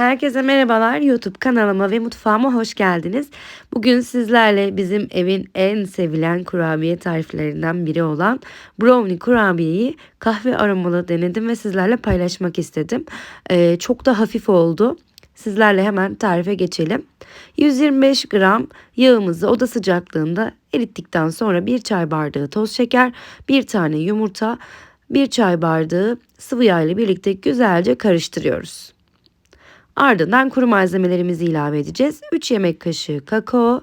Herkese merhabalar. YouTube kanalıma ve mutfağıma hoş geldiniz. Bugün sizlerle bizim evin en sevilen kurabiye tariflerinden biri olan brownie kurabiyeyi kahve aromalı denedim ve sizlerle paylaşmak istedim. Ee, çok da hafif oldu. Sizlerle hemen tarife geçelim. 125 gram yağımızı oda sıcaklığında erittikten sonra bir çay bardağı toz şeker, bir tane yumurta, bir çay bardağı sıvı yağ ile birlikte güzelce karıştırıyoruz. Ardından kuru malzemelerimizi ilave edeceğiz. 3 yemek kaşığı kakao,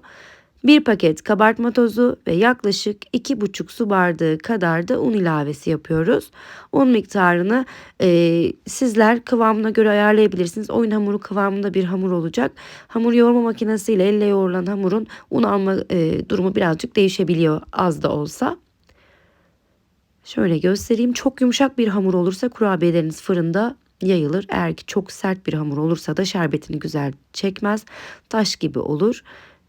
1 paket kabartma tozu ve yaklaşık 2,5 su bardağı kadar da un ilavesi yapıyoruz. Un miktarını e, sizler kıvamına göre ayarlayabilirsiniz. Oyun hamuru kıvamında bir hamur olacak. Hamur yoğurma makinesiyle elle yoğrulan hamurun un alma e, durumu birazcık değişebiliyor az da olsa. Şöyle göstereyim. Çok yumuşak bir hamur olursa kurabiyeleriniz fırında yayılır. Eğer ki çok sert bir hamur olursa da şerbetini güzel çekmez. Taş gibi olur.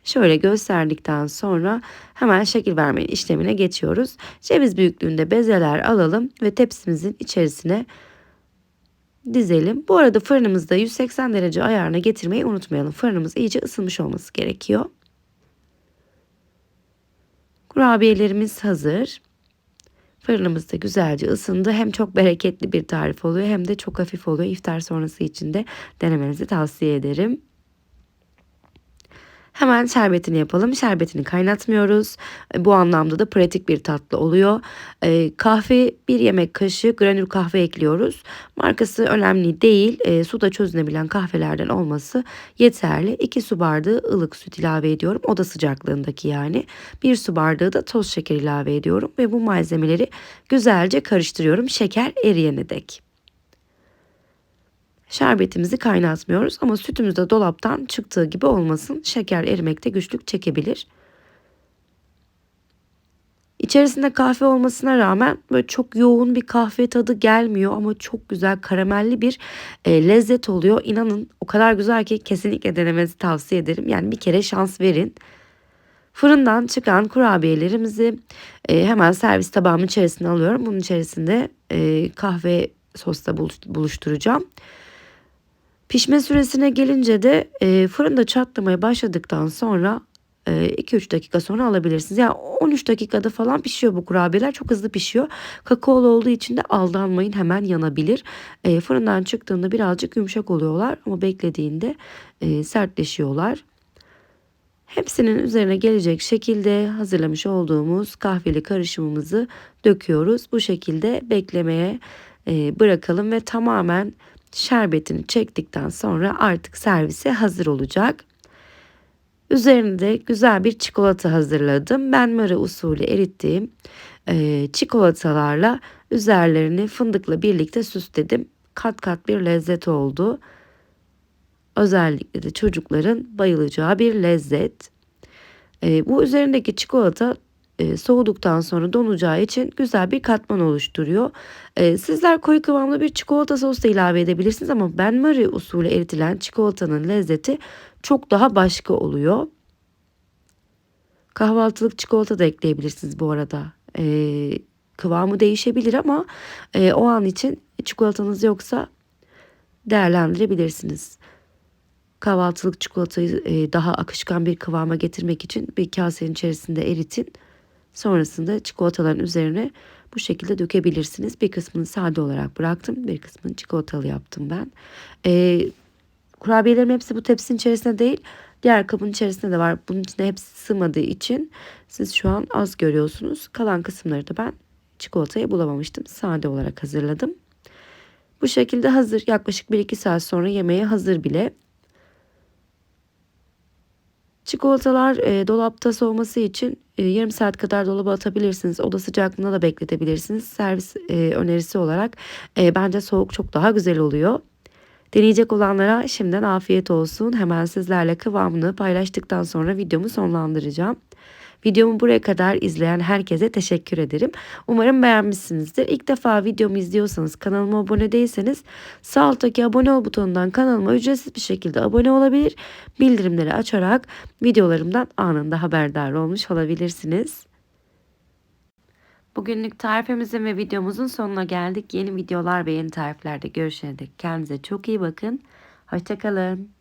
Şöyle gösterdikten sonra hemen şekil verme işlemine geçiyoruz. Ceviz büyüklüğünde bezeler alalım ve tepsimizin içerisine dizelim. Bu arada fırınımızda 180 derece ayarına getirmeyi unutmayalım. Fırınımız iyice ısınmış olması gerekiyor. Kurabiyelerimiz hazır. Fırınımız da güzelce ısındı. Hem çok bereketli bir tarif oluyor hem de çok hafif oluyor. İftar sonrası için de denemenizi tavsiye ederim. Hemen şerbetini yapalım. Şerbetini kaynatmıyoruz. E, bu anlamda da pratik bir tatlı oluyor. E, kahve bir yemek kaşığı granül kahve ekliyoruz. Markası önemli değil. E, suda çözünebilen kahvelerden olması yeterli. 2 su bardağı ılık süt ilave ediyorum. Oda sıcaklığındaki yani. 1 su bardağı da toz şeker ilave ediyorum. Ve bu malzemeleri güzelce karıştırıyorum. Şeker eriyene dek. Şerbetimizi kaynatmıyoruz ama sütümüz de dolaptan çıktığı gibi olmasın. Şeker erimekte güçlük çekebilir. İçerisinde kahve olmasına rağmen böyle çok yoğun bir kahve tadı gelmiyor ama çok güzel karamelli bir e, lezzet oluyor. İnanın o kadar güzel ki kesinlikle denemenizi tavsiye ederim. Yani bir kere şans verin. Fırından çıkan kurabiyelerimizi e, hemen servis tabağımın içerisine alıyorum. Bunun içerisinde e, kahve sosla buluşturacağım. Pişme süresine gelince de e, fırında çatlamaya başladıktan sonra 2-3 e, dakika sonra alabilirsiniz. Yani 13 dakikada falan pişiyor bu kurabiyeler. Çok hızlı pişiyor. Kakaolu olduğu için de aldanmayın hemen yanabilir. E, fırından çıktığında birazcık yumuşak oluyorlar ama beklediğinde e, sertleşiyorlar. Hepsinin üzerine gelecek şekilde hazırlamış olduğumuz kahveli karışımımızı döküyoruz. Bu şekilde beklemeye e, bırakalım ve tamamen şerbetini çektikten sonra artık servise hazır olacak. Üzerine de güzel bir çikolata hazırladım. Ben mara usulü erittiğim e, çikolatalarla üzerlerini fındıkla birlikte süsledim. Kat kat bir lezzet oldu. Özellikle de çocukların bayılacağı bir lezzet. E, bu üzerindeki çikolata e, soğuduktan sonra donacağı için güzel bir katman oluşturuyor. E, sizler koyu kıvamlı bir çikolata sos da ilave edebilirsiniz ama Ben Marie usulü eritilen çikolatanın lezzeti çok daha başka oluyor. Kahvaltılık çikolata da ekleyebilirsiniz bu arada. E, kıvamı değişebilir ama e, o an için çikolatanız yoksa değerlendirebilirsiniz. Kahvaltılık çikolatayı e, daha akışkan bir kıvama getirmek için bir kasenin içerisinde eritin. Sonrasında çikolataların üzerine bu şekilde dökebilirsiniz. Bir kısmını sade olarak bıraktım. Bir kısmını çikolatalı yaptım ben. Ee, kurabiyelerim hepsi bu tepsinin içerisinde değil. Diğer kabın içerisinde de var. Bunun içinde hepsi sığmadığı için siz şu an az görüyorsunuz. Kalan kısımları da ben çikolatayı bulamamıştım. Sade olarak hazırladım. Bu şekilde hazır. Yaklaşık 1-2 saat sonra yemeğe hazır bile. Çikolatalar e, dolapta soğuması için e, yarım saat kadar dolaba atabilirsiniz. Oda sıcaklığında da bekletebilirsiniz. Servis e, önerisi olarak e, bence soğuk çok daha güzel oluyor. Deneyecek olanlara şimdiden afiyet olsun. Hemen sizlerle kıvamını paylaştıktan sonra videomu sonlandıracağım. Videomu buraya kadar izleyen herkese teşekkür ederim. Umarım beğenmişsinizdir. İlk defa videomu izliyorsanız kanalıma abone değilseniz sağ alttaki abone ol butonundan kanalıma ücretsiz bir şekilde abone olabilir. Bildirimleri açarak videolarımdan anında haberdar olmuş olabilirsiniz. Bugünlük tarifimizin ve videomuzun sonuna geldik. Yeni videolar ve yeni tariflerde görüşene dek kendinize çok iyi bakın. Hoşçakalın.